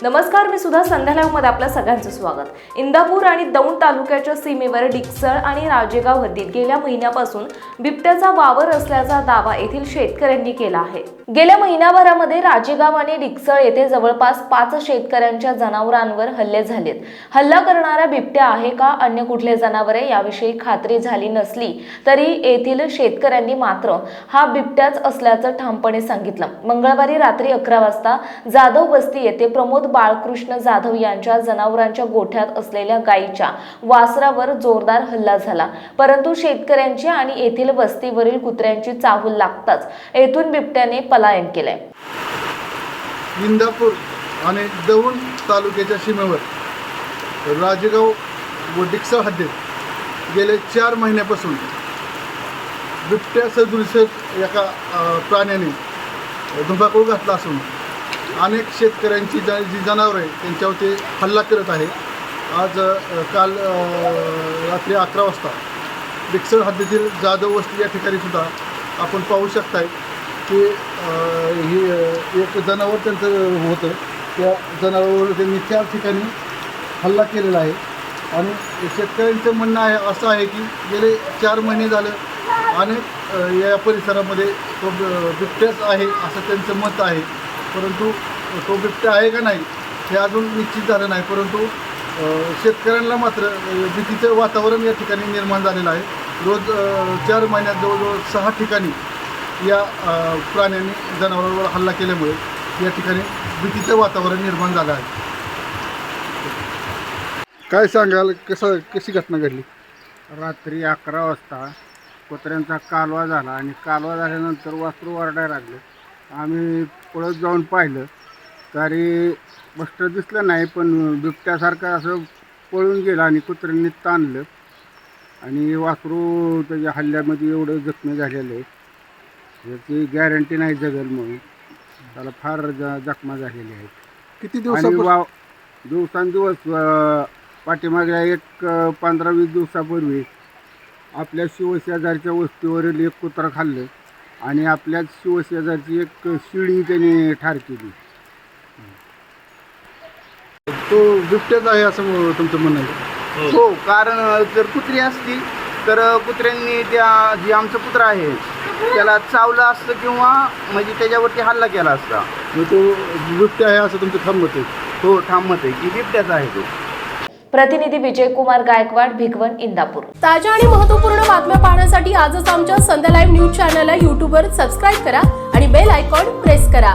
नमस्कार मी सुद्धा संध्या मध्ये आपलं सगळ्यांचं स्वागत. इंदापूर आणि दौंड तालुक्याच्या सीमेवर डिकसळ आणि राजेगाव हद्दीत गेल्या महिन्यापासून बिबट्याचा वावर असल्याचा दावा येथील शेतकऱ्यांनी केला आहे. गेल्या महिनाभरामध्ये राजेगाव आणि डिकसळ येथे जवळपास पाच शेतकऱ्यांच्या जनावरांवर हल्ले झालेत. हल्ला करणारा बिबट्या आहे का अन्य कुठले जनावरे याविषयी खात्री झाली नसली तरी येथील शेतकऱ्यांनी मात्र हा बिबट्याच असल्याचं ठामपणे सांगितलं. मंगळवारी रात्री अकरा वाजता जाधव वस्ती येथे प्रमोद बाळकृष्ण जाधव यांच्या जनावरांच्या गोठ्यात असलेल्या गायीच्या वासरावर जोरदार हल्ला झाला. परंतु शेतकऱ्यांची आणि येथील वस्तीवरील कुत्र्यांची चाहूल लागताच येथून बिबट्याने पलायन केले इंदापूर आणि दौंड तालुक्याच्या सीमेवर राजगाव व डिक्सा हद्दीत गेले चार महिन्यापासून बिबट्या सदृश एका प्राण्याने धुंबाकूळ घातला असून अनेक शेतकऱ्यांची ज जी जनावरं आहेत त्यांच्यावरती हल्ला करत आहे. आज काल रात्री अकरा वाजता डिक्सळ हद्दीतील जाधव वस्ती या ठिकाणी सुद्धा आपण पाहू शकताय की हे एक जनावर त्यांचं होतं. त्या जनावरावर त्यांनी चार ठिकाणी हल्ला केलेला आहे. आणि शेतकऱ्यांचं म्हणणं आहे असं आहे की गेले चार महिने झालं अनेक या परिसरामध्ये तो बिबट्याच आहे असं त्यांचं मत आहे. परंतु तो बिबट्या आहे का नाही हे अजून निश्चित झालं नाही परंतु शेतकऱ्यांना मात्र भीतीचं वातावरण या ठिकाणी निर्माण झालेलं आहे. रोज चार महिन्यात जवळजवळ सहा ठिकाणी या प्राण्यांनी जनावरांवर हल्ला केल्यामुळे या ठिकाणी भीतीचं वातावरण निर्माण झालं आहे. काय सांगाल? कसं कशी घटना घडली? रात्री अकरा वाजता कुत्र्यांचा कालवा झाला आणि कालवा झाल्यानंतर वासरू ओरडायला लागले. आम्ही पळत जाऊन पाहिलं. तरी स्पष्ट दिसलं नाही पण बिबट्यासारखं असं पळून गेलं आणि कुत्र्यांनी ताणलं. आणि वासरू त्याच्या हल्ल्यामध्ये एवढं जखमी झालेलं आहे याची गॅरंटी नाही जगल म्हणून. त्याला फार ज जखमा झालेली आहेत. किती दिवसापूर्वी? वाव दिवसांदिवस पाठीमागल्या एक पंधरा वीस दिवसापूर्वी आपल्या शिवशेजारच्या वस्तीवरील एक कुत्रा खाल्लं. आणि आपल्याच शिवशेजारची एक शिळी त्याने ठार केली. तो बिबट्याच आहे असं म- तुमचं म्हणणं आहे हो कारण जर कुत्री असती तर कुत्र्यांनी त्या जे आमचं कुत्र आहे त्याला चावलं असतं किंवा म्हणजे त्याच्यावरती हल्ला केला असता. मग तो बिबट्या आहे असं तुमचं मत आहे? हो ठाम मत आहे की बिबट्याचा आहे तो. प्रतिनिधी विजय कुमार गायकवाड भिगवण इंदापूर. ताज्या आणि महत्त्वपूर्ण बातम्या पाहण्यासाठी आजच आमच्या संध्या लाईव्ह न्यूज चॅनलला युट्यूबवर सबस्क्राईब करा आणि बेल आयकॉन प्रेस करा.